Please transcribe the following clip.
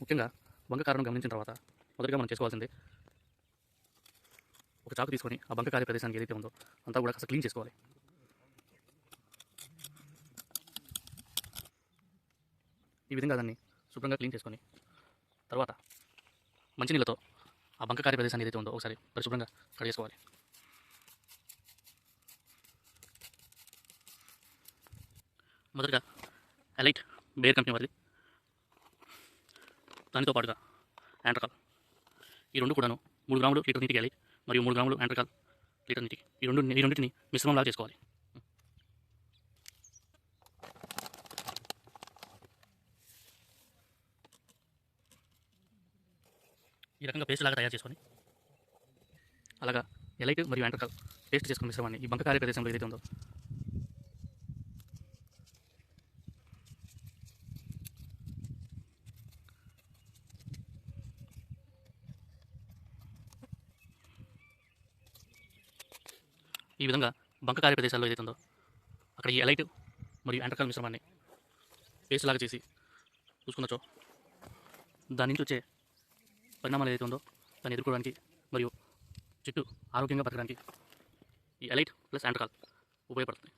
ముఖ్యంగా బంక కారణం గమనించిన తర్వాత మొదటిగా మనం చేసుకోవాల్సింది ఒక చాకు తీసుకొని ఆ బంక కారే ప్రదేశానికి ఏదైతే ఉందో అంతా కూడా కాస్త క్లీన్ చేసుకోవాలి. ఈ విధంగా దాన్ని శుభ్రంగా క్లీన్ చేసుకొని తర్వాత మంచినీళ్ళతో ఆ బంక కారే ప్రదేశాన్ని ఏదైతే ఉందో ఒకసారి పరిశుభ్రంగా కడిగేసుకోవాలి. మొదటగా ఎలైట్ బేర్ కంపెనీ వారిది దానితో పాటుగా యాంట్రకాల్. ఈ రెండు కూడాను మూడు గ్రాములు లీటర్ నీటికి వెళ్ళి మరియు మూడు గ్రాములు యాంట్రకాల్ లీటర్ నీటికి. ఈ రెండు ఈ రెండింటిని మిశ్రమంలా చేసుకోవాలి. ఈ రకంగా పేస్ట్ లాగా తయారు చేసుకొని అలాగా ఎలైట్ మరియు యాంట్రకాల్ పేస్ట్ చేసుకున్న మిశ్రమాన్ని ఈ బంకకార్య ప్రదేశంలో ఏదైతే ఉందో ఈ విధంగా బంక ప్రదేశాల్లో ఏదైతే ఉందో అక్కడ ఈ ఎలైట్ మరియు యాంట్రకాల్ మిశ్రమాన్ని పేస్ట్ లాగా చేసి చూసుకున్నచో దాని నుంచి వచ్చే పరిణామాలు ఏదైతే ఉందో దాన్ని ఎదుర్కోవడానికి మరియు చెట్టు ఆరోగ్యంగా బతకడానికి ఈ ఎలైట్ ప్లస్ యాంట్రకాల్ ఉపయోగపడుతుంది.